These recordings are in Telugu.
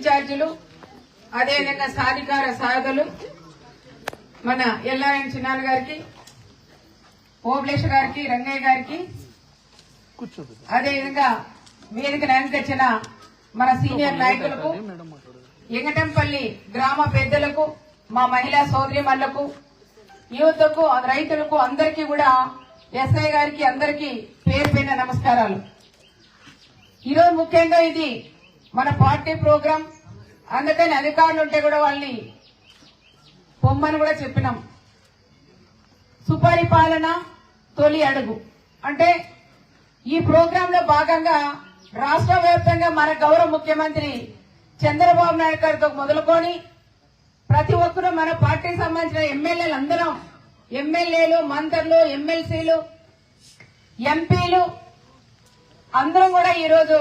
ఇన్ఛార్జీలు అదేవిధంగా సాధికార సాధులు మన ఎల్లారాయణ చిన్నాన్న గారికి ఓబ్లేష్ గారికి రంగయ్య గారికి అదేవిధంగా వేదిక తెచ్చిన మన సీనియర్ నాయకులకు ఎంగటంపల్లి గ్రామ పెద్దలకు మా మహిళా సోదరిమణులకు యువతకు రైతులకు అందరికీ కూడా ఎస్ఐ గారికి అందరికీ పేరు పైన నమస్కారాలు. ఈరోజు ముఖ్యంగా ఇది మన పార్టీ ప్రోగ్రాం అందుకని అధికారులు ఉంటే కూడా వాళ్ళని పొమ్మని కూడా చెప్పినాం. సుపరిపాలన తొలి అడుగు. అంటే ఈ ప్రోగ్రాం లో భాగంగా రాష్ట్ర వ్యాప్తంగా మన గౌరవ ముఖ్యమంత్రి చంద్రబాబు నాయుడు గారితో మొదలుకొని ప్రతి ఒక్కరూ మన పార్టీకి సంబంధించిన ఎమ్మెల్యేలు అందరం ఎమ్మెల్యేలు మంత్రులు ఎమ్మెల్సీలు ఎంపీలు అందరం కూడా ఈరోజు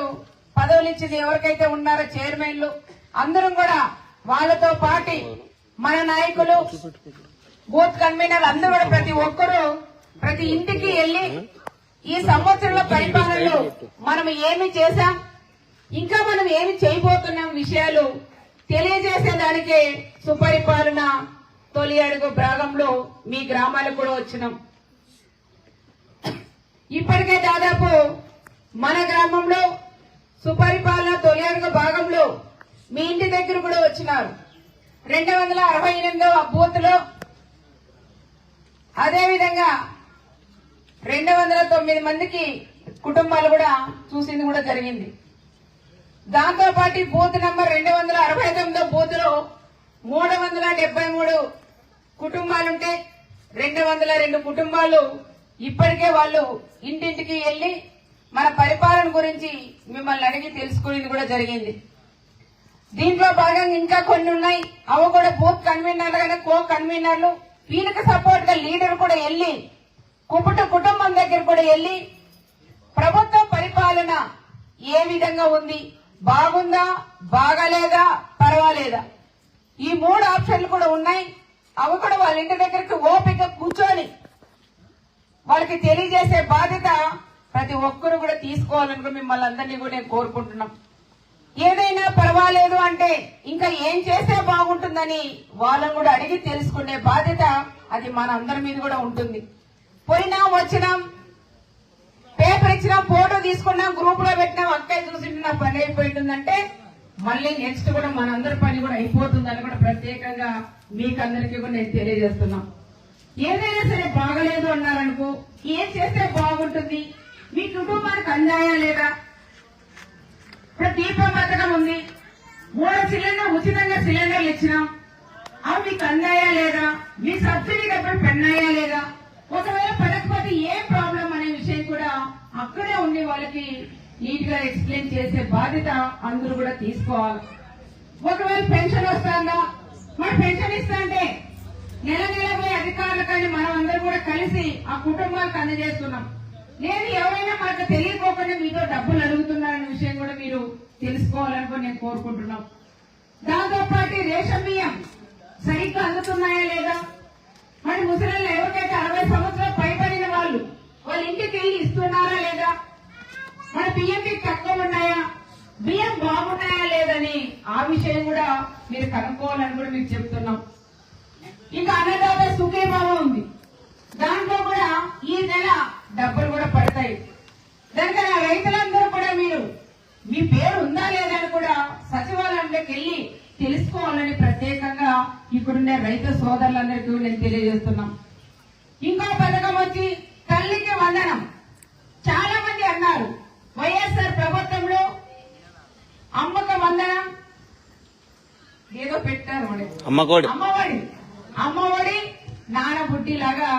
పదవులు ఇచ్చింది ఎవరికైతే ఉన్నారో చైర్మన్లు అందరం కూడా వాళ్ళతో పాటి మన నాయకులు బూత్ కన్వీనర్ అందరూ కూడా ప్రతి ఒక్కరూ ప్రతి ఇంటికి వెళ్ళి ఈ సంవత్సరంలో పరిపాలనలో మనం ఏమి చేశాం ఇంకా మనం ఏమి చేయబోతున్నాం విషయాలు తెలియజేసేదానికే సుపరిపాలన తొలి అడుగు భాగంలో మీ గ్రామాలకు కూడా వచ్చినాం. ఇప్పటికే దాదాపు మన గ్రామంలో సుపరిపాలన తొలి అడుగు భాగంలో మీ ఇంటి దగ్గర కూడా వచ్చినారు. రెండు వందల అరవై ఎనిమిదవ బూత్లో అదేవిధంగా రెండు వందల తొమ్మిది మందికి కుటుంబాలు కూడా చూసింది కూడా జరిగింది. దాంతో పాటు బూత్ నంబర్ రెండు వందల అరవై తొమ్మిదో బూత్లో మూడు వందల డెబ్బై మూడు కుటుంబాలుంటే రెండు వందల రెండు కుటుంబాలు ఇప్పటికే వాళ్ళు ఇంటింటికి వెళ్ళి మన పరిపాలన గురించి మిమ్మల్ని అడిగి తెలుసుకునేది కూడా జరిగింది. దీంట్లో భాగంగా ఇంకా కొన్ని ఉన్నాయి. అవి కూడా బూత్ కన్వీనర్లు కానీ కో కన్వీనర్లు వీళ్ళకి సపోర్ట్గా లీడర్ కూడా వెళ్ళి కుటుంబ కుటుంబం దగ్గర కూడా వెళ్ళి ప్రభుత్వ పరిపాలన ఏ విధంగా ఉంది? బాగుందా? బాగాలేదా? పర్వాలేదా? ఈ మూడు ఆప్షన్లు కూడా ఉన్నాయి. అవి కూడా వాళ్ళ ఇంటి దగ్గరికి ఓపిక కూర్చొని వాళ్ళకి తెలియజేసే బాధ్యత ప్రతి ఒక్కరు కూడా తీసుకోవాలని మిమ్మల్ని అందరినీ కూడా నేను కోరుకుంటున్నాం. ఏదైనా పర్వాలేదు అంటే ఇంకా ఏం చేస్తే బాగుంటుందని వాళ్ళని కూడా అడిగి తెలుసుకునే బాధ్యత అది మన అందరి మీద కూడా ఉంటుంది. పోయినా వచ్చినాం పేపర్ ఇచ్చినాం ఫోటో తీసుకున్నాం గ్రూప్లో పెట్టినాం అక్కయ్య చూసింటే నా పని అయిపోయిందంటే మళ్ళీ నెక్స్ట్ కూడా మనందరి పని కూడా అయిపోతుందని కూడా ప్రత్యేకంగా మీకందరికీ కూడా నేను తెలియజేస్తున్నాం. ఏదైనా సరే బాగలేదు అన్నారనుకో ఏం చేస్తే బాగుంటుంది? మీ కుటుంబానికి అందాయా లేదా? ఇప్పుడు దీపం పథకం ఉంది. మూడు సిలిండర్ ఉచితంగా సిలిండర్లు ఇచ్చినాం. అవి మీకు అందాయా లేదా? మీ సబ్సిడీ డబ్బులు పెన్నాయా లేదా? ఒకవేళ పడకపోతే ఏం ప్రాబ్లం అనే విషయం కూడా అక్కడే ఉండే వాళ్ళకి నీట్గా ఎక్స్ప్లెయిన్ చేసే బాధ్యత అందరూ కూడా తీసుకోవాలి. ఒకవేళ పెన్షన్ వస్తుందా? మరి పెన్షన్ ఇస్తా అంటే నెల నెల పోయి అధికారులు మనం అందరూ కూడా కలిసి ఆ కుటుంబాలకు అందజేస్తున్నాం. నేను ఎవరైనా మాకు తెలియకోకుండా మీతో డబ్బులు అడుగుతున్నారనే విషయం కూడా మీరు తెలుసుకోవాలని నేను కోరుకుంటున్నాం. దాంతో పాటు రేషన్ బియ్యం సరిగ్గా అందుతున్నాయా లేదా? మరి ముసలి ఎవరికైతే అరవై సంవత్సరాలు పైబడిన వాళ్ళు వాళ్ళ ఇంటికి వెళ్ళి ఇస్తున్నారా లేదా? మన బియ్యంకి తక్కువ ఉన్నాయా? బియ్యం బాగున్నాయా లేదని ఆ విషయం కూడా మీరు కనుక్కోవాలని కూడా మీకు చెప్తున్నాం. ఇంకా అన్నదాత సుఖీభావం ఉంది. దాంట్లో కూడా ఈ నెల డబ్బులు కూడా పడతాయి. దానికని ఆ రైతులందరూ కూడా మీరు మీ పేరు ఉందా లేదా అని కూడా సచివాలయంలోకి వెళ్ళి తెలుసుకోవాలని ప్రత్యేకంగా ఇక్కడుండే రైతు సోదరులందరికీ నేను తెలియజేస్తున్నాం. ఇంకో పథకం వచ్చి తల్లికి వందనం. చాలా మంది అన్నారు. వైఎస్ఆర్ ప్రభుత్వంలో అమ్మక వందనం. ఏదో పెట్టారు అమ్మఒడి అమ్మఒడి నాన్న బుడ్డిలాగా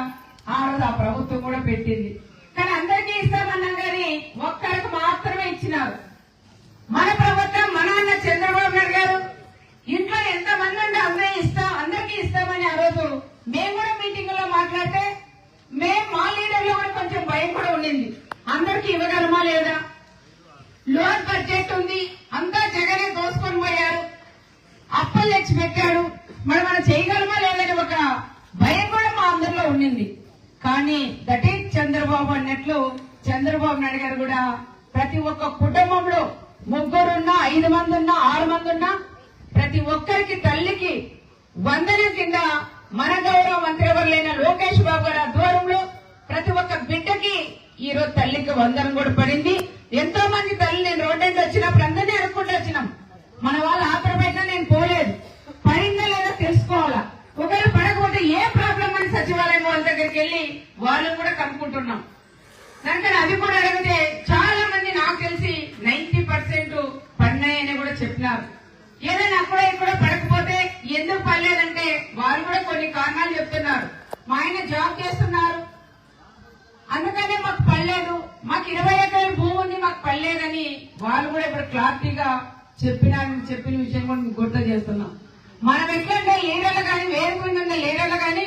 ఆ రోజు ఆ ప్రభుత్వం కూడా పెట్టింది. కానీ అందరికీ ఇస్తామన్నాం కానీ ఒక్కరికి మాత్రమే ఇచ్చినారు. మన ప్రభుత్వం మన అన్న చంద్రబాబు నాయుడు గారు ఇంట్లో ఎంత మంది ఉంటే అందరూ ఇస్తాం అందరికీ ఇస్తామని ఆ రోజు మేము కూడా మీటింగ్లో మాట్లాడితే మేము మా లీడర్లో కూడా కొంచెం భయం కూడా ఉండింది. అందరికీ ఇవ్వగలమా లేదా? లోన్ బడ్జెట్ ఉంది. అంతా జగనే దోసుకొని పోయారు. అప్పులు తెచ్చి పెట్టాడు మరి మనం చేయగలమా లేదని ఒక భయం కూడా మా అందరిలో ఉండింది. కానీ దట్ ఈజ్ చంద్రబాబు అన్నట్లు చంద్రబాబు నాయుడు గారు కూడా ప్రతి ఒక్క కుటుంబంలో ముగ్గురున్నా ఐదు మంది ఉన్నా ఆరు మంది ఉన్నా ప్రతి ఒక్కరికి తల్లికి వందన కింద మన గౌరవ మంత్రి ఎవరులైన లోకేష్ బాబు గారి ఆధ్వర్యంలో ప్రతి ఒక్క బిడ్డకి ఈ రోజు తల్లికి వందనం కూడా పడింది. ఎంతో మంది తల్లి నేను రోడ్డు వచ్చినప్పుడు అందరినీ అనుకుంటూ వచ్చినాం. మన వాళ్ళు ఆత్రపెట్టినా నేను పోలేదు. పడిందా లేదా తెలుసుకోవాలా? ఒకవేళ పడకపోతే ఏ ప్రాబ్లం అని సచివాలయం వాళ్ళ దగ్గరికి వెళ్ళి వాళ్ళని కూడా కనుక్కుంటున్నాం. దానికని అది కూడా అడిగితే చాలా మంది నాకు తెలిసి నైన్టీ పర్సెంట్ పడినాయని కూడా చెప్పినారు. ఏదైనా అక్కడ ఇక్కడ పడకపోతే ఎందుకు పడలేదంటే వాళ్ళు కూడా కొన్ని కారణాలు చెప్తున్నారు. మా ఆయన జాబ్ చేస్తున్నారు. అందుకనే మాకు పడలేదు. మాకు ఇరవై ఎకరాల భూమి ఉంది మాకు పడలేదని వాళ్ళు కూడా ఇప్పుడు క్లారిటీగా చెప్పినారని చెప్పిన విషయం కూడా మీకు గుర్తు చేస్తున్నాం. మనం ఎట్లంటే లీడర్లు కానీ వేరు కింద ఉన్న లీడర్లు కానీ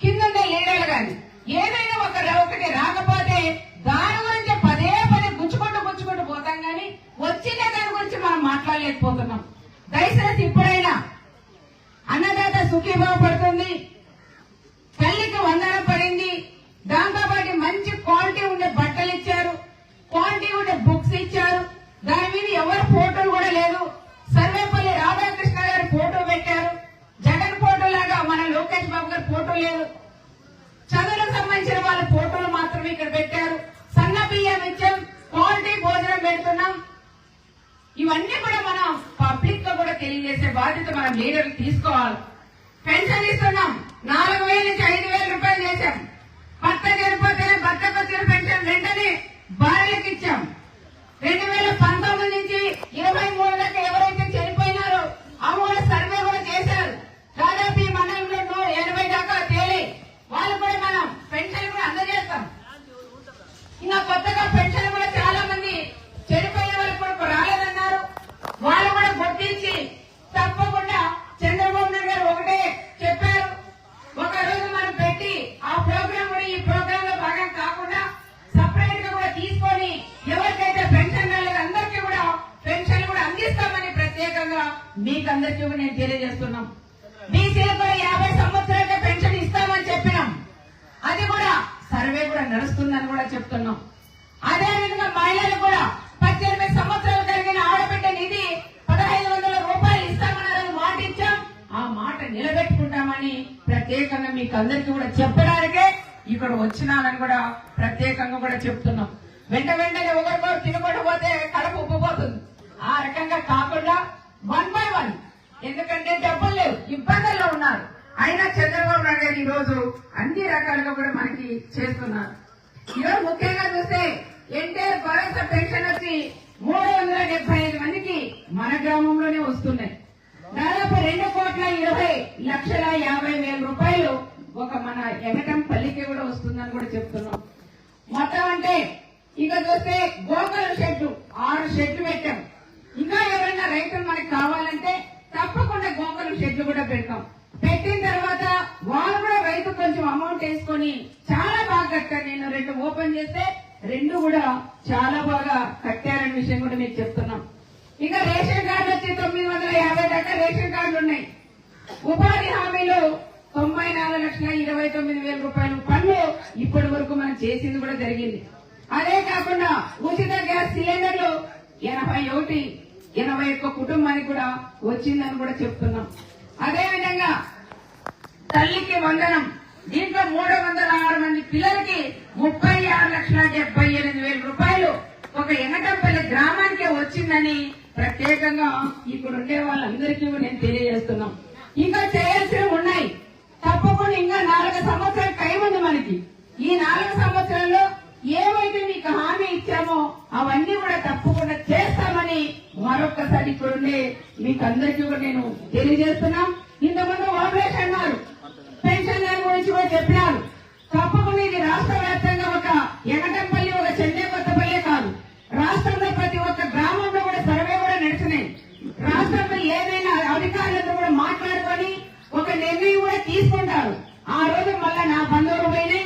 కింద ఉండే లీడర్లు కానీ ఏదైనా ఒక ఒకటి రాకపోతే దాని గురించి పదే పదే గుచ్చుకుంటూ గుచ్చుకుంటూ పోతాం కానీ వచ్చిన దాని గురించి మనం మాట్లాడలేకపోతున్నాం. దయచేసి ఇప్పుడైనా అన్నదాత సుఖీభావ పడుతుంది. తల్లికి వందనం పడింది. దాంతో పాటు మంచి క్వాలిటీ ఉండే బట్టలు ఇచ్చారు. క్వాలిటీ ఉండే బుక్స్ ఇచ్చారు. దాని మీద ఎవరి ఫోటోలు కూడా లేదు. సర్వేపల్లి రాధాకృష్ణ గారి ఫోటో పెట్టారు. జగన్ ఫోటో లాగా మన లోకేష్ బాబు గారి ఫోటో లేదు. చదువులకు సంబంధించిన వాళ్ళ ఫోటోలు మాత్రమే ఇక్కడ పెట్టారు. సన్న బియ్యం ఇచ్చాం క్వాలిటీ భోజనం పెడుతున్నాం. ఇవన్నీ కూడా మనం పబ్లిక్గా కూడా తెలియజేసే బాధ్యత మనం లీడర్లు తీసుకోవాలి. పెన్షన్ ఇస్తున్నాం నాలుగు వేల నుంచి ఐదు వేల రూపాయలు చేశాం. భర్త చనిపోతేనే భర్తకు వచ్చిన పెన్షన్ వెంటనే భార్యలకు ఇచ్చాం. రెండు వేల పంతొమ్మిది నుంచి ఇరవై మూడు దాకా ఎవరైతే చనిపోయినారో ఆ కూడా సర్వే కూడా చేశారు దాదాపు ఈ మండలంలో నూ- ఎనభై దాకా తేలి వాళ్ళు కూడా మనం పెన్షన్ కూడా అందజేస్తాం ఇంకా కొత్తగా పెన్షన్ కూడా చాలా మంది చనిపోయిన వాళ్ళు కూడా రాలేదన్నారు. వాళ్ళు కూడా గుర్తించి తప్పకుండా చంద్రబాబు నాయుడు గారు ఒకటే చెప్పారు. ఒక రోజు మనం పెట్టి ఆ ప్రోగ్రామ్ కూడా ఈ ప్రోగ్రామ్లో భాగం కాకుండా సపరేట్గా కూడా తీసుకొని ఎవరికైతే పెన్షన్ రాలేదు అందరికీ కూడా పెన్షన్ కూడా అందిస్తామని ప్రత్యేకంగా మీకు అందరికీ కూడా నేను తెలియజేస్తున్నాం. బీసీలకు కూడా యాభై సంవత్సరాలకే పెన్షన్ ఇస్తామని చెప్పినాం. అది కూడా సర్వే కూడా నడుస్తుందని కూడా చెప్తున్నాం. ప్రత్యేకంగా మీకు అందరికీ కూడా చెప్పడానికే ఇక్కడ వచ్చినానని కూడా ప్రత్యేకంగా కూడా చెప్తున్నాం. వెంట వెంటనే ఒకరికొకరు తినకుండా పోతే కడుపు ఉబ్బిపోతుంది. ఆ రకంగా కాకుండా వన్ బై వన్ ఎందుకంటే డబ్బులు లేవు ఇబ్బందుల్లో ఉన్నారు. అయినా చంద్రబాబు నాయుడు గారు ఈరోజు అన్ని రకాలుగా కూడా మనకి చేస్తున్నారు. ఈరోజు ముఖ్యంగా చూస్తే ఎన్టీఆర్ భరోసా పెన్షన్ వచ్చి మూడు వందల డెబ్బై ఐదు మందికి మన గ్రామంలోనే వస్తున్నాయి. దాదాపు రెండు కోట్ల ఇరవై లక్షల యాభై వేల రూపాయలు ఒక మన ఎగటం పల్లికి కూడా వస్తుందని కూడా చెప్తున్నాం. మొత్తం అంటే ఇక చూస్తే గోకల షెడ్లు ఆరు షెడ్లు పెట్టాం. ఇంకా ఎవరైనా రైతులు మనకి కావాలంటే తప్పకుండా గోకల షెడ్లు కూడా పెడతాం. పెట్టిన తర్వాత వాళ్ళు కూడా రైతు కొంచెం అమౌంట్ వేసుకొని చాలా బాగా కట్టారు. నేను రెండు ఓపెన్ చేస్తే రెండు కూడా చాలా బాగా కట్టారనే విషయం కూడా మీకు చెప్తున్నాం. ఇంకా రేషన్ కార్డు వచ్చి తొమ్మిది వందల యాభై దాకా రేషన్ కార్డులు ఉన్నాయి. ఉపాధి హామీలు తొంభై నాలుగు లక్షల ఇరవై తొమ్మిది వేల రూపాయలు పనులు ఇప్పటి వరకు మనం చేసింది కూడా జరిగింది. అదే కాకుండా ఉచిత గ్యాస్ సిలిండర్లు ఎనభై ఒకటి ఎనభై ఒక్క కుటుంబానికి కూడా వచ్చిందని కూడా చెప్తున్నాం. అదే విధంగా తల్లికి వందనం దీంట్లో మూడు వందల ఆరు మంది పిల్లలకి ముప్పై ఆరు లక్షల డెబ్బై ఎనిమిది వేల రూపాయలు ఒక ఎంగటంపల్లి గ్రామానికే వచ్చిందని ప్రత్యేకంగా ఇక్కడ ఉండే వాళ్ళందరికీ కూడా నేను తెలియజేస్తున్నాం. ఇంకా చేయాల్సినవి ఉన్నాయి. తప్పకుండా ఇంకా నాలుగు సంవత్సరాల టైం ఉంది మనకి. ఈ నాలుగు సంవత్సరాల్లో ఏవైతే మీకు హామీ ఇచ్చామో అవన్నీ కూడా తప్పకుండా చేస్తామని మరొక్కసారి ఇక్కడ ఉండే మీకు అందరికీ కూడా నేను తెలియజేస్తున్నాం. ఇంతకుముందు ఓమేష్ అన్నారు పెన్షన్ దాని గురించి కూడా చెప్పినారు తప్పకుండా ఇది రాష్ట్ర వ్యాప్తంగా ఒక ఎగటంపల్లి ఒక చెన్నై కొత్తపల్లి కాదు రాష్ట్రంలో ప్రతి ఒక్క గ్రామంలో కూడా సర్వే కూడా నడిచినాయి రాష్ట్రంలో ఏదైనా అధికారులతో కూడా మాట్లాడుకొని ఒక కూడా తీసుకుంటారు. ఆ రోజు మళ్ళా నా బంధువులు పోయినాయి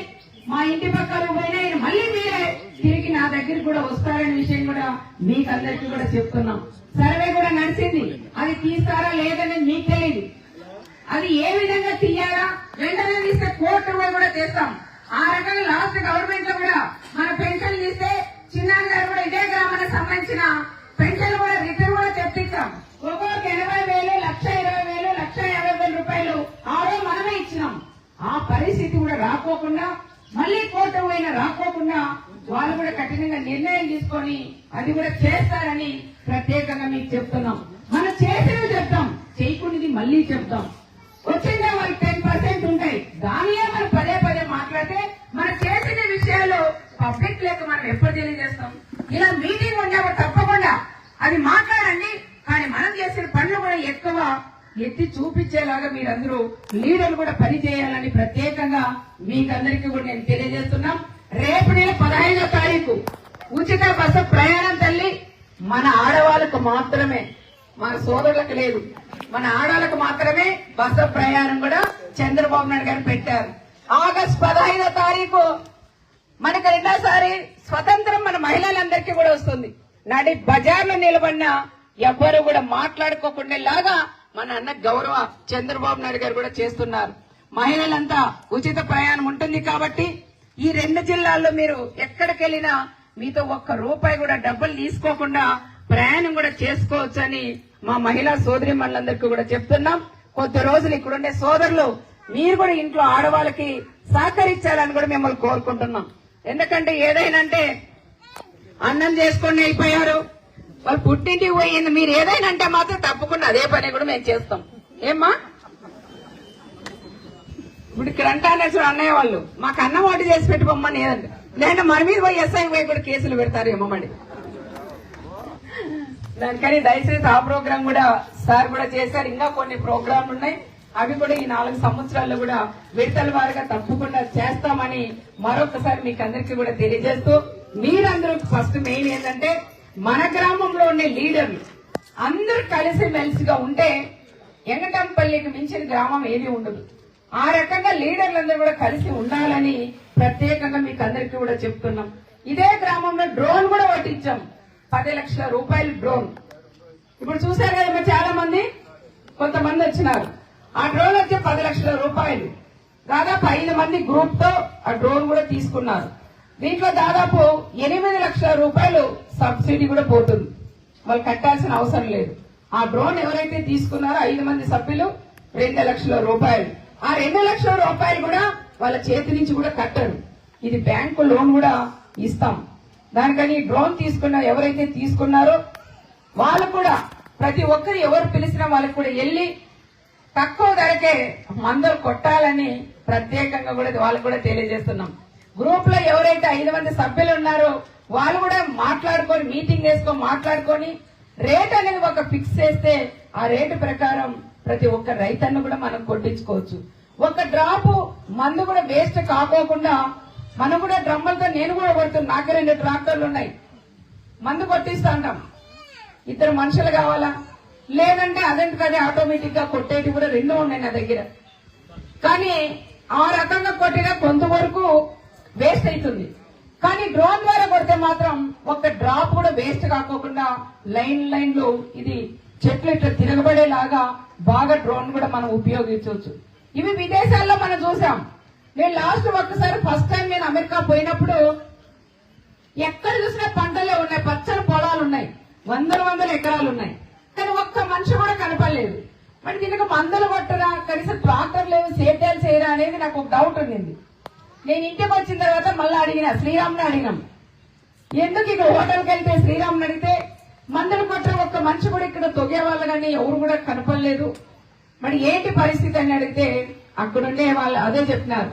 మా ఇంటి పక్కలు పోయినాయి. మళ్ళీ మీరే తిరిగి నా దగ్గర కూడా వస్తారనే విషయం కూడా మీకు అందరికీ కూడా చెప్తున్నాం. సర్వే కూడా నడిచింది. అది తీస్తారా లేదనేది మీకు తెలియదు అది ఏ విధంగా తీయాలా? వెంటనే తీస్తే కోర్టు కూడా తెస్తాం. ఆ రకంగా లాస్ట్ గవర్నమెంట్లో కూడా మన పెన్షన్ ఇస్తే చిన్నాన్న గారు కూడా ఇదే గ్రామానికి సంబంధించిన పెన్షన్ కూడా రిటర్న్ కూడా తెప్పిస్తాం. ఒక్కొక్కరికి ఎనభై వేలు లక్ష ఇరవై వేలు లక్ష యాభై వేల రూపాయలు. ఆరో మనమే ఇచ్చినాం. ఆ పరిస్థితి కూడా రాకోకుండా మళ్ళీ కోటం అయినా రాకోకుండా వాళ్ళు కూడా కఠినంగా నిర్ణయం తీసుకొని అది కూడా చేస్తారని ప్రత్యేకంగా మీకు చెప్తున్నాం. మనం చేసినవి చెప్తాం చేయకుండా మళ్ళీ చెప్తాం. వచ్చిందా వాళ్ళు టెన్ పర్సెంట్ ఉంటాయి. దానిలో మనం పదే పదే మాట్లాడితే మనం చేసిన విషయాలు పబ్లిక్ లేక మనం ఎప్పుడు తెలియజేస్తాం? ఇలా మీటింగ్ ఉండేవారు తప్పకుండా అది మాట్లాడండి. కానీ మనం చేసిన పనులు కూడా ఎక్కువ ఎత్తి చూపించేలాగా మీరందరూ లీడర్లు కూడా పని చేయాలని ప్రత్యేకంగా మీకందరికీ కూడా నేను తెలియజేస్తున్నాం. రేపు నెల పదహైదో తారీఖు ఉచిత బస్సు ప్రయాణం తల్లి. మన ఆడవాళ్ళకు మాత్రమే మన సోదరులకు లేదు. మన ఆడవాళ్ళకు మాత్రమే బస్సు ప్రయాణం కూడా చంద్రబాబు నాయుడు గారు పెట్టారు. ఆగస్ట్ పదహైదో తారీఖు మనకి రెండోసారి స్వతంత్రం మన మహిళలందరికీ కూడా వస్తుంది. నడి బజార్లో నిలబడిన ఎవ్వరు కూడా మాట్లాడుకోకుండా లాగా మన అన్న గౌరవ చంద్రబాబు నాయుడు గారు కూడా చేస్తున్నారు. మహిళలంతా ఉచిత ప్రయాణం ఉంటుంది కాబట్టి ఈ రెండు జిల్లాల్లో మీరు ఎక్కడికి వెళ్ళినా మీతో ఒక్క రూపాయి కూడా డబ్బులు తీసుకోకుండా ప్రయాణం కూడా చేసుకోవచ్చు అని మా మహిళా సోదరి మనందరికీ కూడా చెప్తున్నాం. కొద్ది రోజులు ఇక్కడుండే సోదరులు మీరు కూడా ఇంట్లో ఆడవాళ్ళకి సహకరించాలని కూడా మిమ్మల్ని కోరుకుంటున్నాం. ఎందుకంటే ఏదైనా అంటే అన్నం చేసుకొని అయిపోయారు. వాళ్ళు పుట్టింటికి పోయింది మీరు ఏదైనా అంటే మాత్రం తప్పకుండా అదే పని కూడా మేము చేస్తాం. ఏమ్మా? ఇప్పుడు ఇక్కడ అంటానేశ్వరం అన్నయ్య వాళ్ళు మాకు అన్నం ఒకటి చేసి పెట్టుకోమని ఏదండి లేదంటే మన మీద పోయి ఎస్ఐ పోయి కూడా కేసులు పెడతారు మరి. దానికని దయచేసి ఆ ప్రోగ్రామ్ కూడా సార్ కూడా చేశారు. ఇంకా కొన్ని ప్రోగ్రాంలు ఉన్నాయి. అవి కూడా ఈ నాలుగు సంవత్సరాల్లో కూడా విడతల వారిగా తప్పకుండా చేస్తామని మరొకసారి మీకు అందరికీ కూడా తెలియజేస్తూ మీరందరూ ఫస్ట్ మెయిన్ ఏంటంటే మన గ్రామంలో ఉండే లీడర్లు అందరూ కలిసి మెలిసిగా ఉంటే ఎంగటంపల్లికి మించిన గ్రామం ఏది ఉండదు. ఆ రకంగా లీడర్లందరూ కూడా కలిసి ఉండాలని ప్రత్యేకంగా మీకు అందరికీ కూడా చెప్తున్నాం. ఇదే గ్రామంలో డ్రోన్ కూడా పట్టించాం. పది లక్షల రూపాయలు డ్రోన్. ఇప్పుడు చూశారు కదా చాలా మంది కొంతమంది వచ్చినారు. ఆ డ్రోన్ వచ్చి పది లక్షల రూపాయలు. దాదాపు ఐదు మంది గ్రూప్తో ఆ డ్రోన్ కూడా తీసుకున్నారు. దీంట్లో దాదాపు ఎనిమిది లక్షల రూపాయలు సబ్సిడీ కూడా పోతుంది. వాళ్ళు కట్టాల్సిన అవసరం లేదు. ఆ డ్రోన్ ఎవరైతే తీసుకున్నారో ఐదు మంది సభ్యులు రెండు లక్షల రూపాయలు. ఆ రెండు లక్షల రూపాయలు కూడా వాళ్ళ చేతి నుంచి కూడా కట్టరు. ఇది బ్యాంకు లోన్ కూడా ఇస్తాం. దానికని డ్రోన్ తీసుకున్న ఎవరైతే తీసుకున్నారో వాళ్ళు కూడా ప్రతి ఒక్కరు ఎవరు పిలిచినా వాళ్ళకి కూడా వెళ్ళి తక్కువ ధరకే మందులు కొట్టాలని ప్రత్యేకంగా కూడా వాళ్ళకు కూడా తెలియజేస్తున్నాం. గ్రూప్లో ఎవరైతే ఐదు మంది సభ్యులు ఉన్నారో వాళ్ళు కూడా మాట్లాడుకొని మీటింగ్ వేసుకొని మాట్లాడుకొని రేట్ అనేది ఒక ఫిక్స్ చేస్తే ఆ రేటు ప్రకారం ప్రతి ఒక్క రైతన్ను కూడా మనం కొట్టించుకోవచ్చు. ఒక డ్రాప్ మందు కూడా వేస్ట్ కాకోకుండా మనం కూడా డ్రమ్ములతో నేను కూడా కొడుతున్నాను నాకు రెండు ట్రాక్టర్లు ఉన్నాయి. మందు కొట్టిస్తా ఉంటాం ఇద్దరు మనుషులు కావాలా? లేదంటే అదంటే ఆటోమేటిక్గా కొట్టేటి కూడా రెండు ఉన్నాయి నా దగ్గర. కానీ ఆ రకంగా కొట్టిన కొంతవరకు వేస్ట్ అవుతుంది కానీ డ్రోన్ ద్వారా కొడితే మాత్రం ఒక డ్రాప్ కూడా వేస్ట్ కాకోకుండా లైన్ లైన్లో ఇది చెట్లు ఇట్లా తిరగబడేలాగా బాగా డ్రోన్ కూడా మనం ఉపయోగించవచ్చు. ఇవి విదేశాల్లో మనం చూసాం. నేను లాస్ట్ ఒక్కసారి ఫస్ట్ టైం నేను అమెరికా పోయినప్పుడు ఎక్కడ చూసినా పంటలే ఉన్నాయి పచ్చని పొలాలు ఉన్నాయి వందల వందల ఎకరాలు ఉన్నాయి. కానీ ఒక్క మనిషి కూడా కనపడలేదు. మరి దీనికి మందులు పట్టరా కనీసం ట్రాక్టర్ లేదు సేద్యాలు చేయరా అనేది నాకు ఒక డౌట్ ఉండింది. నేను ఇంటికి వచ్చిన తర్వాత మళ్ళీ అడిగిన శ్రీరామ్ని అడిగినాం. ఎందుకు ఇక్కడ హోటల్కి వెళ్తే శ్రీరామ్ని అడిగితే మందులు కొట్టడం ఒక్క మనిషి కూడా ఇక్కడ తొగే వాళ్ళు కానీ ఎవరు కూడా కనపడలేదు. మరి ఏంటి పరిస్థితి అని అడిగితే అక్కడుండే వాళ్ళు అదే చెప్తున్నారు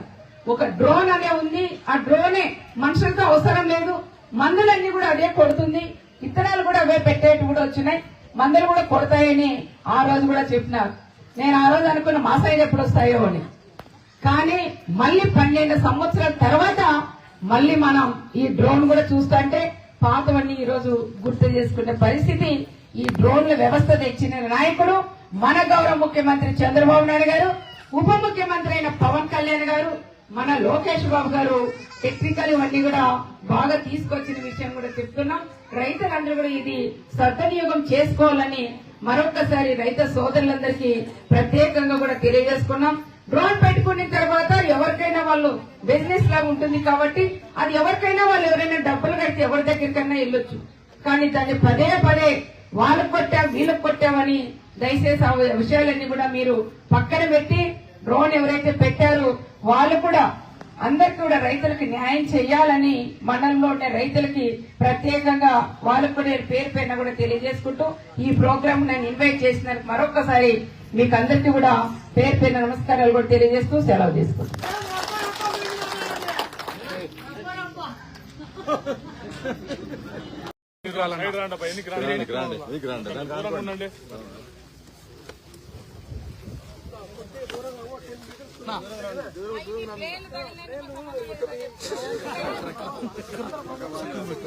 ఒక డ్రోన్ అనే ఉంది ఆ డ్రోనే మనుషులతో అవసరం లేదు మందులన్నీ కూడా అదే కొడుతుంది ఇత్తనాలు కూడా అవే పెట్టేట్టు కూడా వచ్చినాయి మందులు కూడా కొడతాయని ఆ రోజు కూడా చెప్పినారు. నేను ఆ రోజు అనుకున్న మా ఎప్పుడు వస్తాయో అని. కానీ మళ్ళీ పన్నెండు సంవత్సరాల తర్వాత మళ్ళీ మనం ఈ డ్రోన్ కూడా చూస్తుంటే పాతవన్నీ ఈ రోజు గుర్తు చేసుకునే పరిస్థితి. ఈ డ్రోన్ల వ్యవస్థ తెచ్చిన నాయకుడు మన గౌరవ ముఖ్యమంత్రి చంద్రబాబు నాయుడు గారు ఉప ముఖ్యమంత్రి అయిన పవన్ కళ్యాణ్ గారు మన లోకేష్ బాబు గారు టెక్నికల్ ఇవన్నీ కూడా బాగా తీసుకొచ్చిన విషయం కూడా చెప్తున్నాం. రైతులందరూ కూడా ఇది సద్వినియోగం చేసుకోవాలని మరొకసారి రైతు సోదరులందరికీ ప్రత్యేకంగా కూడా తెలియజేసుకున్నాం. డ్రోన్ పెట్టుకున్న తర్వాత ఎవరికైనా వాళ్ళు బిజినెస్ లాగా ఉంటుంది కాబట్టి అది ఎవరికైనా వాళ్ళు ఎవరైనా డబ్బులు కడితే ఎవరి దగ్గరికైనా వెళ్ళొచ్చు. కానీ దాన్ని పదే పదే వాళ్ళకు కొట్టాం వీళ్ళకు కొట్టామని దయచేసి ఆ విషయాలన్నీ కూడా మీరు పక్కన పెట్టి డ్రోన్ ఎవరైతే పెట్టారో వాళ్ళు కూడా అందరికి కూడా రైతులకు న్యాయం చేయాలని మండలంలో ఉండే రైతులకి ప్రత్యేకంగా వాళ్ళకు కూడా నేను పేరు పైన కూడా తెలియజేసుకుంటూ ఈ ప్రోగ్రామ్ నేను ఇన్వైట్ చేసినందుకు మరొకసారి మీకు అందరికీ కూడా పేరు పేరు నమస్కారాలు కూడా తెలియజేస్తూ సెలవు తీసుకుంటాను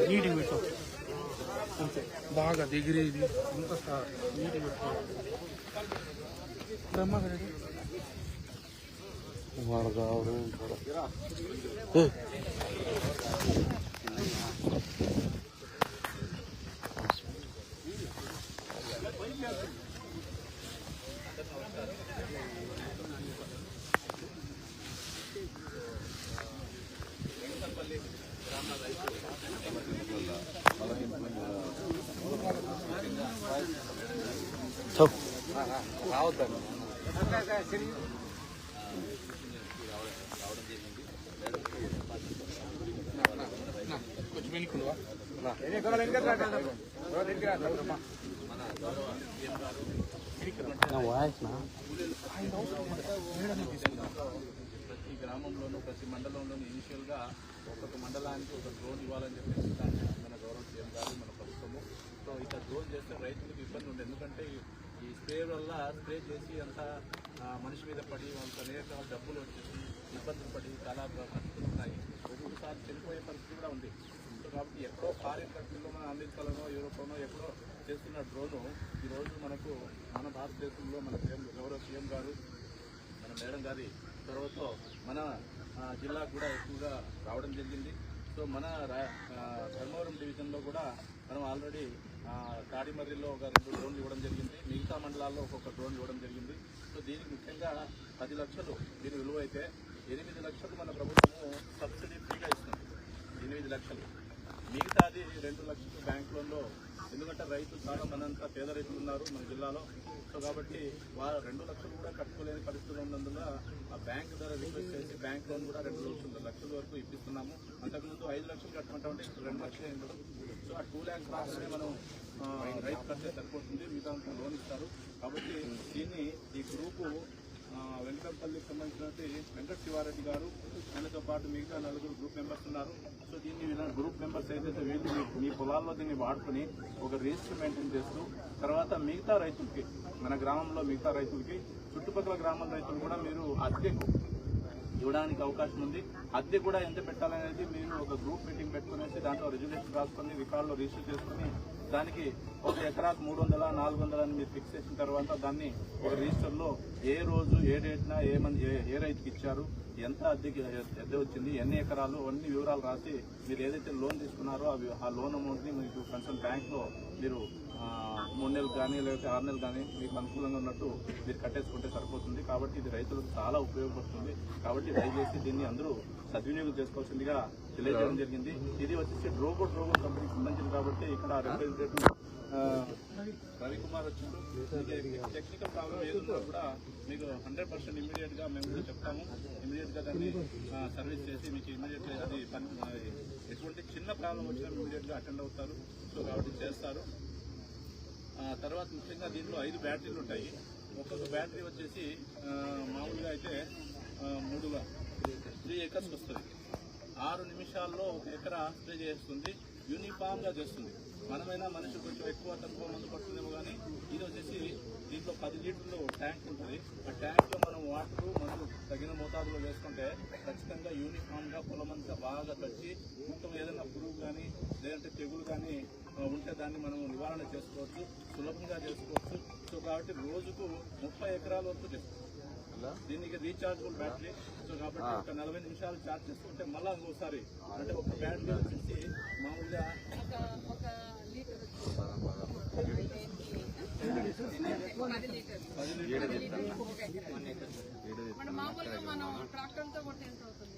నీటికి పెట్టు అంతే బాగా దిగిరేది అంత సార్ నీటికి కొంచెం వెనుకుండువా ప్రతి గ్రామంలోనూ ప్రతి మండలంలోనూ ఇనిషియల్గా ఒక్కొక్క మండలానికి ఒక డ్రోన్ ఇవ్వాలని చెప్పేసి దాన్ని మన గౌరవ సీఎం గారు మన ప్రభుత్వము. సో ఇట్లా డ్రోన్ చేస్తే రైతులకు ఇబ్బంది ఉంది ఎందుకంటే స్ప్రే వల్ల స్ప్రే చేసి అంతా మనిషి మీద పడి వాళ్ళకి అనేక డబ్బులు వచ్చేసి ఇబ్బందులు పడి చాలా పరిస్థితులు ఉన్నాయి. ఒక్కొక్కసారి చనిపోయే పరిస్థితి కూడా ఉంది. కాబట్టి ఎక్కడో ఫారిన్ కంట్రీలో మన అమెరికాలోనో యూరోప్లోనో ఎక్కడో చేస్తున్న డ్రోను ఈరోజు మనకు మన భారతదేశంలో మన సీఎం గౌరవ సీఎం గారు మన మేడం గారి చొరవతో మన జిల్లాకు కూడా ఎక్కువగా రావడం జరిగింది. సో మన రా- ధర్మవరం డివిజన్లో కూడా మనం ఆల్రెడీ కాడిమర్రిలో ఒక రెండు డ్రోన్లు ఇవ్వడం జరిగింది. మిగతా మండలాల్లో ఒక్కొక్క డ్రోన్ ఇవ్వడం జరిగింది. సో దీనికి ముఖ్యంగా పది లక్షలు దీని విలువ అయితే ఎనిమిది లక్షలు మన ప్రభుత్వము సబ్సిడీ ఫ్రీగా ఇస్తుంది. ఎనిమిది లక్షలు. మిగతాది రెండు లక్షలు బ్యాంక్ లోన్లో ఎందుకంటే రైతు చాలా మనంతా పేద రైతులు ఉన్నారు మన జిల్లాలో. సో కాబట్టి వారు రెండు లక్షలు కూడా కట్టుకోలేని పరిస్థితులు ఉన్నందున ఆ బ్యాంక్ ద్వారా రిక్వెస్ట్ చేసి బ్యాంక్ లోన్ కూడా రెండు లక్షల లక్షల వరకు ఇప్పిస్తున్నాము. అంతకుముందు ఐదు లక్షలు కట్టమంటామంటే రెండు లక్షలు అయింది సో ఆ టూ ల్యాక్స్ మాత్రమే మనం రైతు కట్టే సరిపోతుంది. మిగతా లోన్ ఇస్తారు. కాబట్టి దీన్ని ఈ గ్రూపు వెంకటంపల్లికి సంబంధించినటువంటి వెంకట శివారెడ్డి గారు ఆయనతో పాటు మిగతా నలుగురు గ్రూప్ మెంబర్స్ ఉన్నారు. సో దీన్ని గ్రూప్ మెంబర్స్ ఏదైతే వీళ్ళు మీ- పొలాల్లో దీన్ని వాడుకొని ఒక రిజిస్టర్ మెయింటైన్ చేస్తూ తర్వాత మిగతా రైతులకి మన గ్రామంలో మిగతా రైతులకి చుట్టుపక్కల గ్రామాల రైతులు కూడా మీరు అద్దెకు ఇవ్వడానికి అవకాశం ఉంది. అద్దె కూడా ఎంత పెట్టాలనేది మీరు ఒక గ్రూప్ మీటింగ్ పెట్టుకునేసి దాంట్లో రెజ్యులేషన్ రాసుకొని రికార్డులో రిజిస్టర్ చేసుకుని దానికి ఒక ఎకరాకు మూడు వందల నాలుగు వందల అని మీరు ఫిక్స్ చేసిన తర్వాత దాన్ని ఒక రిజిస్టర్లో ఏ రోజు ఏ డేట్న ఏ మంది ఏ- ఏ రైతుకి ఇచ్చారు ఎంత అద్దెకి అద్దె వచ్చింది ఎన్ని ఎకరాలు అన్ని వివరాలు రాసి మీరు ఏదైతే లోన్ తీసుకున్నారో అవి ఆ లోన్ అమౌంట్ని మీకు కన్సర్న్ బ్యాంక్లో మీరు మూడు నెలలు కానీ లేకపోతే ఆరు నెలలు కానీ మీకు అనుకూలంగా ఉన్నట్టు మీరు కట్టేసుకుంటే సరిపోతుంది. కాబట్టి ఇది రైతులకు చాలా ఉపయోగపడుతుంది. కాబట్టి దయచేసి దీన్ని అందరూ సద్వినియోగం చేసుకోవాల్సిందిగా తెలియజేయడం జరిగింది. ఇది వచ్చేసి డ్రోబో డ్రోగో కంపెనీకి సంబంధించింది కాబట్టి ఇక్కడ రిప్రజెంటేటివ్ రవికుమార్ వచ్చిండు. టెక్నికల్ ప్రాబ్లం ఏదున్నా కూడా మీకు హండ్రెడ్ పర్సెంట్ ఇమీడియట్గా మేము కూడా చెప్తాము. ఇమీడియట్గా దాన్ని సర్వీస్ చేసి మీకు ఇమీడియట్గా అది పని ఎటువంటి చిన్న ప్రాబ్లం వచ్చినా ఇమీడియట్గా అటెండ్ అవుతారు. సో కాబట్టి చేస్తారు. తర్వాత ముఖ్యంగా దీంట్లో ఐదు బ్యాటరీలు ఉంటాయి. ఒక్కొక్క బ్యాటరీ వచ్చేసి మామూలుగా అయితే మూడుగా త్రీ ఎకర్స్ వస్తుంది. ఆరు నిమిషాల్లో ఒక ఎకరా స్ప్రే చేస్తుంది. యూనిఫామ్గా చేస్తుంది. మనమైనా మనిషి కొంచెం ఎక్కువ తక్కువ మందు పడుతుందేమో కానీ ఇది వచ్చేసి దీంట్లో పది లీటర్లు ట్యాంక్ ఉంటుంది. ఆ ట్యాంక్లో మనం వాటర్ మందు తగిన మోతాదులో వేసుకుంటే ఖచ్చితంగా యూనిఫామ్గా పొలమంతా బాగా తచ్చి మొత్తం ఏదైనా పురుగు కానీ లేదంటే తెగులు కానీ ఉంటే దాన్ని మనం నివారణ చేసుకోవచ్చు సులభంగా చేసుకోవచ్చు. సో కాబట్టి రోజుకు ముప్పై ఎకరాల వరకు చేసుకోవచ్చు. దీనికి రీఛార్జబుల్ బ్యాటరీ. సో కాబట్టి ఒక నలభై నిమిషాలు ఛార్జ్ చేసుకుంటే మళ్ళీ ఇంకోసారి అంటే ఒక బ్యాటరీ వచ్చేసి మామూలుగా మన మామూలుగా మనం ట్రాక్టర్తో కొట్టి ఎంత అవుతుంది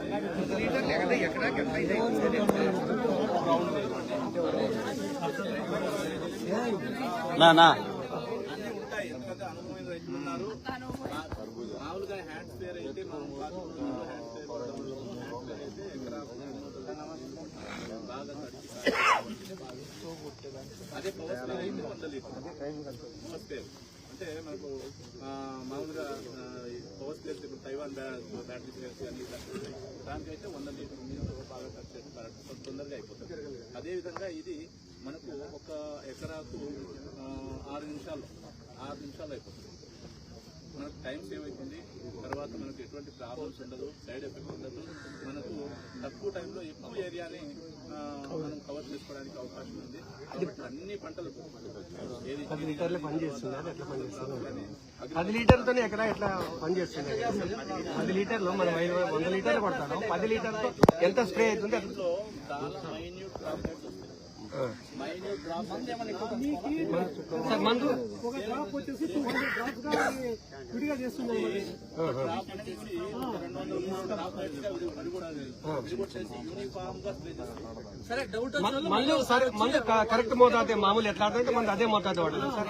నా అన్నీ ఉంటాయి ఎందుకంటే అనుభవమైన రైతులు ఉన్నారు మా- మామూలుగా హ్యాండ్ స్పేర్ అయితే మనం పాకుకుంటున్నాం. హ్యాండ్ స్పేర్ వాడడం వల్ల హ్యాండ్ స్పేర్ అయితే ఎకరా బాగా తడిచి అదే పవర్ స్పేర్ అయితే వంద లీటర్ పవర్ స్పేర్ అంటే మనకు మామూలుగా పవర్ స్పేర్ ఇప్పుడు తైవాన్ బ్యాటరీ స్పేర్స్ కానీ దానికైతే వంద లీటర్ నీళ్ళు బాగా ఖర్చు చేసి తొందరగా అయిపోతుంది. అదేవిధంగా ఇది మనకు ఒక ఎకరాకు ఆరు నిమిషాలు ఆరు నిమిషాలు అయిపోతుంది. మనకు టైం సేవ్ అవుతుంది తర్వాత మనకు ఎటువంటి ప్రాబ్లమ్స్ ఉండదు సైడ్ ఎఫెక్ట్ ఉండదు. మనకు తక్కువ టైంలో ఎక్కువ ఏరియాని మనం కవర్ చేసుకోవడానికి అవకాశం ఉంది. కాబట్టి అన్ని పంటలకు ఏది పది లీటర్లు పని చేస్తుంది అది ఎట్లా పని చేస్తుంది పది లీటర్లతో ఎకరా ఎట్లా పని చేస్తుంది పది లీటర్లు మనం ఐదు వంద లీటర్లు కొడతాడు పది లీటర్తో ఎంత స్ప్రే అవుతుంది? చాలా మైన్యూట్ మందు? డ్రాప్ వచ్చేసి గా సరే మందు కరెక్ట్ మోతాదే మామూలు ఎట్లా అంటే మంది అదే మోతాదు వాడాలి సార్.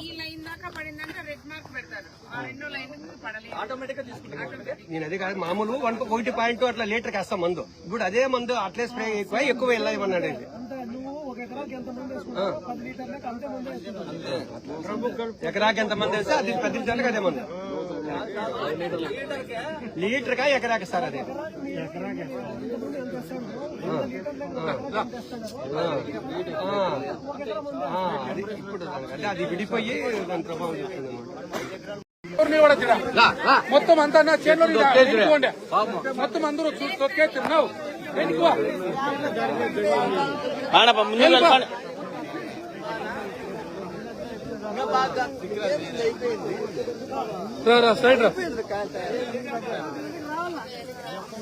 ఈ లైన్ దాకా పడిందంటే రెడ్ మార్క్ పెడతారు. ఆ రెండో లైన్ పడలేదు. ఆటోమేటిక్గా నేను అది కాదు మామూలు వన్ ఒకటి పాయింట్ అట్లా లీటర్ వేస్తాం మందు. ఇప్పుడు అదే మందు అట్లే స్ప్రే ఎక్కువ ఎక్కువ వెళ్ళమన్నాడు ఇది. ఆ. ఎకరాకి ఎంత మంది వేస్తే అది పది లీటర్లకు అదే మందు. లీటర్ కా ఎకరాకి సార్ అది? ఆ. అది విడిపోయి దాని ప్రభావం చూస్తుంది మొత్తం అంతా నా చేతిలో మొత్తం అందరూ చూసి తొక్కేసి నువ్వు సరే రా, సైడ్ రా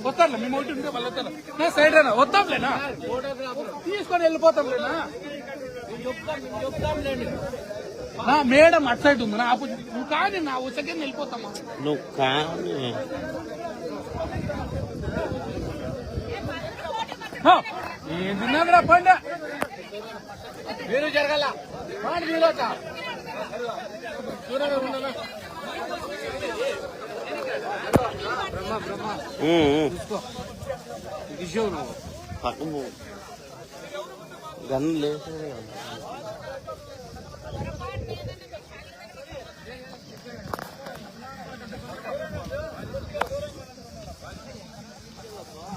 వస్తారులే మేము ఒకటి ఉంటే వాళ్ళు వస్తారు. నా సైడ్ రా వస్తాంలేనా తీసుకొని వెళ్ళిపోతాంలేనా నా. మేడం అటు సైడ్ ఉంది నా ఆపోజిట్. నువ్వు కానీ నా ఉసకే వెళ్ళిపోతామా? నువ్వు కానీ. ఏం తిన్నాదిరా పండ? మీరు జరగల. పాడు మీలోట చూడగా ఉండగా పక్కన గన్ను లేదు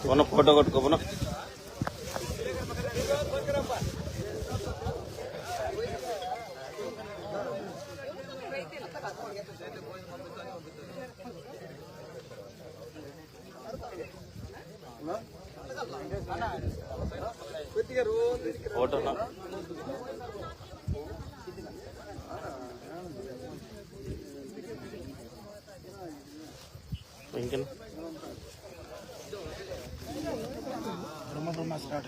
ఉన్న ఫోటో కొట్టుకోపోనా ఫోటోనా ఇంకేనా బ్రహ్మ బ్రహ్మ స్టార్ట్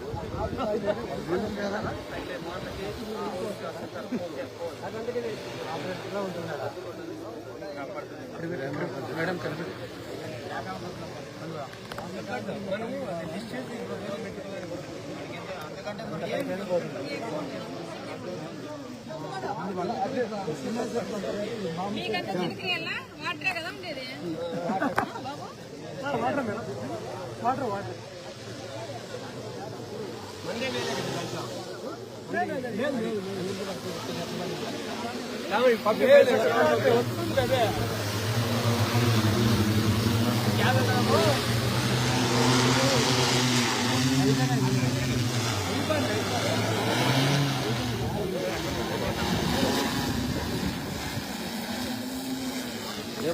మేడం కలిపి మీకంత చిన్నకెళ్ళ వాటరే కదా ఉండేది ఏ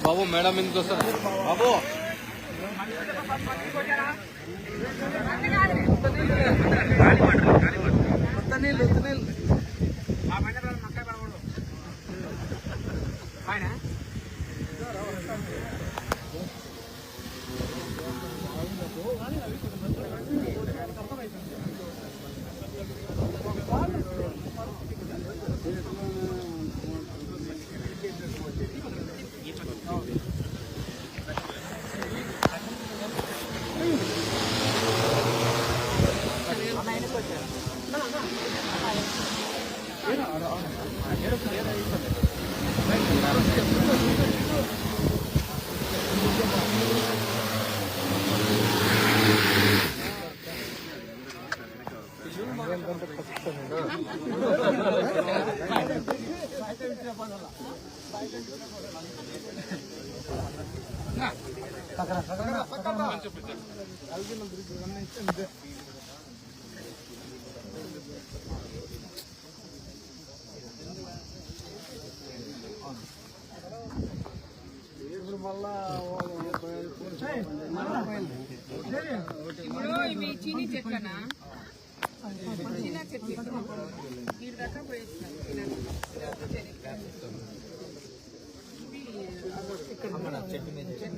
బాబు మేడం ఎందుకు వస్తారు? బాబు. ఇప్పుడు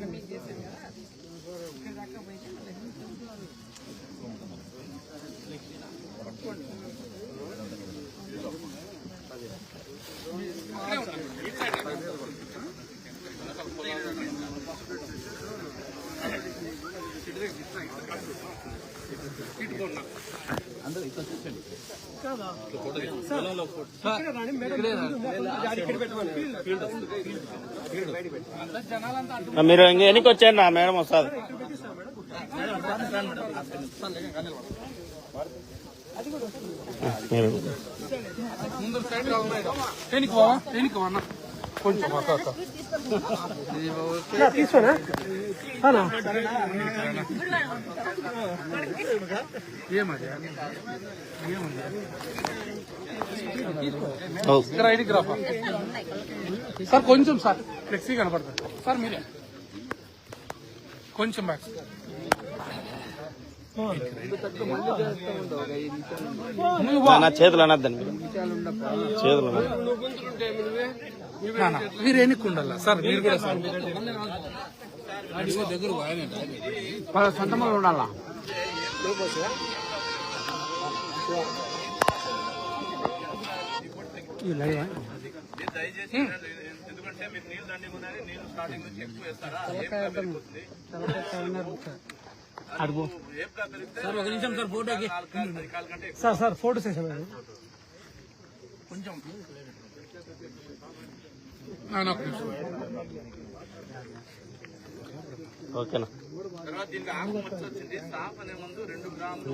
మీద చేశాను కదా ఇక్కడ దాకా పోయితే మళ్ళీ మీరు ఇంక ఎన్నికి వచ్చాను ఆ మేడం వస్తుంది. మీరు ముందు సైడ్ కొంచెం అక్క అక్క. ఇది ఓకే. తీసుకోనా ఏముంది ఓ. ఇక్కడ ఐడికి రాపా సార్ కొంచెం సార్ ఫ్లెక్సీ కనపడుతుంది సార్ మీరే. కొంచెం బ్యాక్. నా చేతులు అనద్దండి. చేతులు. మీరు ఎన్నికి ఉండాలా సార్ మీరు కూడా సార్ దగ్గర వాళ్ళ ఉండాలా? ఎందుకంటే మీరు నీళ్ళు దండిగా ఉన్నాయి నీళ్ళు స్టార్టింగ్ నుంచి ఎక్కువ వేస్తారా ఏపుగా పెరిగితే సార్ ఒక నిమిషం సార్ ఫోటోకి పది కాళ్ళ కంటే ఎక్కువ సార్ సార్ ఫోటో సెషన్ నాన్న, ఒక్క నిమిషం. ఓకేనా తర్వాత దీనికి ఆకు మచ్చ వచ్చింది. సాప్ అనే ముందు రెండు గ్రాములు.